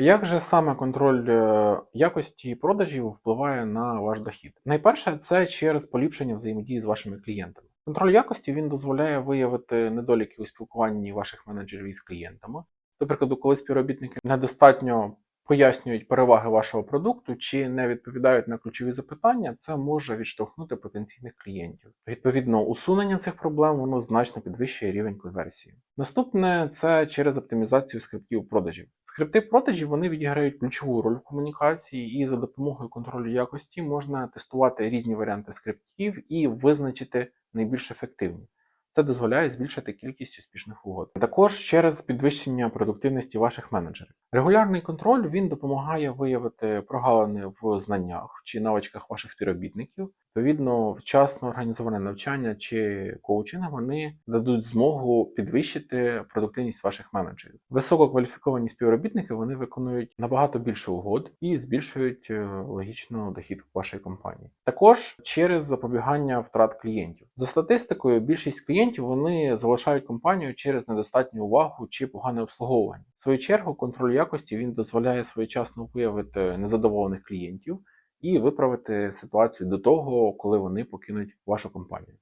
Як же саме контроль е, якості продажів впливає на ваш дохід? Найперше, це через поліпшення взаємодії з вашими клієнтами. Контроль якості він дозволяє виявити недоліки у спілкуванні ваших менеджерів із клієнтами. До прикладу, коли співробітники недостатньо пояснюють переваги вашого продукту чи не відповідають на ключові запитання, це може відштовхнути потенційних клієнтів. Відповідно, усунення цих проблем воно значно підвищує рівень конверсії. Наступне це через оптимізацію скриптів продажів. Скрипти продажів вони відіграють ключову роль в комунікації, і за допомогою контролю якості можна тестувати різні варіанти скриптів і визначити найбільш ефективні. Це дозволяє збільшити кількість успішних угод. Також через підвищення продуктивності ваших менеджерів. Регулярний контроль він допомагає виявити прогалини в знаннях чи навичках ваших співробітників. Відповідно, вчасно організоване навчання чи коучинг вони дадуть змогу підвищити продуктивність ваших менеджерів. Висококваліфіковані співробітники вони виконують набагато більше угод і збільшують е, логічно дохід вашої компанії. Також через запобігання втрат клієнтів. За статистикою, більшість клієнтів вони залишають компанію через недостатню увагу чи погане обслуговування. В свою чергу, контроль якості він дозволяє своєчасно виявити незадоволених клієнтів і виправити ситуацію до того, коли вони покинуть вашу компанію.